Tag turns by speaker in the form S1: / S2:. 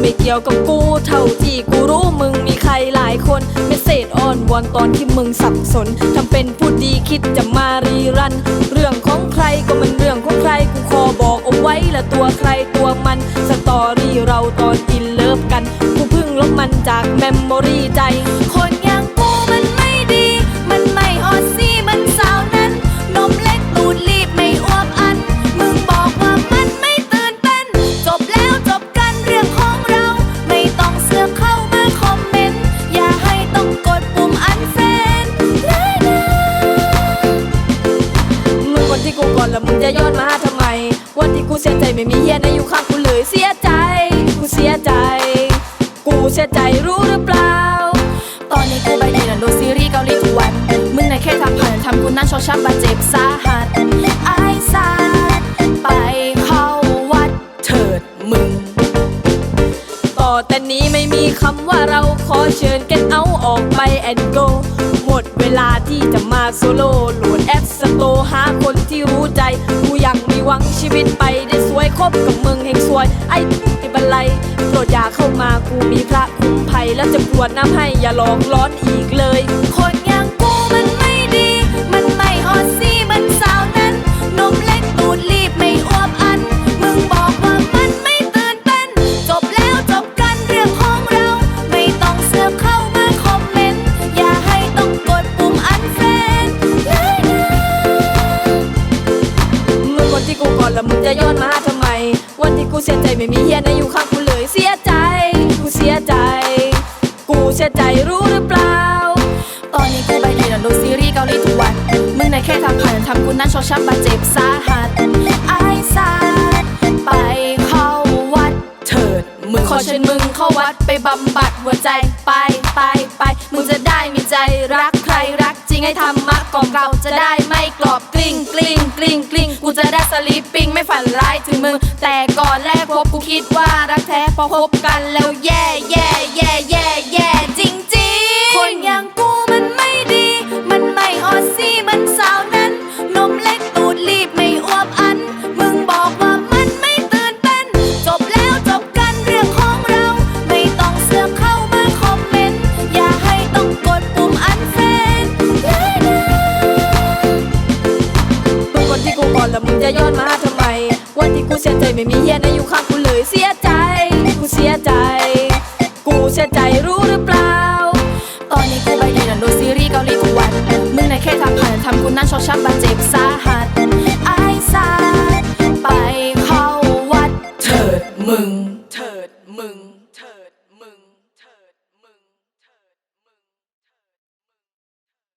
S1: ไม่เกี่ยวกับกู เท่าที่กูรู้มึงมีใครหลายคนเมสเซจอ้อนวอนตอนที่มึงสับสนทำเป็นพูดดีคิดจะมารีรัน เรื่องของใครก็มันเรื่องของใครกูขอบอกเอาไว้ละตัวใครตัวมันสตอรี่เราตอนอินเลิฟกันกูเพิ่งลบมันจากเมมโมรีใจ
S2: แล้วมึง
S1: จะย้อนมาทำไม วันที่กูเสียใจไม่มีเฮียในอยู่ข้างกูเลยเสียใจ กูเสียใจ กูเสียใจรู้หรือเปล่า
S2: ตอนนี้กูไปดีนันดูซีรีส์เกาหลีทุกวัน มึงในแค่ทำผ่านทำกูนั่นชอช้ำบาดเจ็บสาหัส
S1: แต่นี้ไม่มีคำว่าเราขอเชิญกันเอาออกไปแอนโกหมดเวลาที่จะมาโซโล่โหลดแอปสโตหาคนที่รู้ใจ กูยังมีหวังชีวิตไปได้สวยคบกับมึงแห่งสวย ไอ้ที่บันไลโปรดอย่าเข้ามากูมีพระคุ้มภัย แล้วจะปวดน้ำให้อย่าหลอกร้อนอีกเลย
S2: แล้วมึง
S1: จะย้อนมาทำไม วันที่กูเสียใจไม่มีเฮียในะอยู่ข้างกูเลยเสียใจ กูเสียใจ กูเสียใจรู้หรือเปล่า
S2: ตอนนี้กูไปดียนดูซีรีส์เกาหลีทุกวัน มึงในแค่ทำผ่านทำกูนั่นชอช้ำบาดเจ็บสาหัส เชิ
S1: ญมึงเข้าวัดไปบำบัดหัวใจไปไปไป มึงจะได้มีใจรักใครรักจริงให้ธรรมะกล่องเราจะได้ไม่กรอบกลิ้งกลิ้งกลิ้งกลิ้งกูจะได้สลีปปิ้งไม่ฝันร้ายถึงมึง แต่ก่อนแรกพบกูคิดว่ารักแท้พอพบกันแล้วแย่แย่แย่แย่แย่จริงจ
S2: จะ
S1: ย้อนมาทำไม วันที่กูเสียใจไม่มีเฮียในะอยู่ข้างกูเลยเสียใจ กูเสียใจ กูเสียใจรู้หรือเปล่า
S2: ตอนนี้กูไปดีนันดูซีรีส์เกาหลีทุกวัน มึงในแค่ทำผ่านทำกูนั่นชอกช้ำบาดเจ็บสาหัส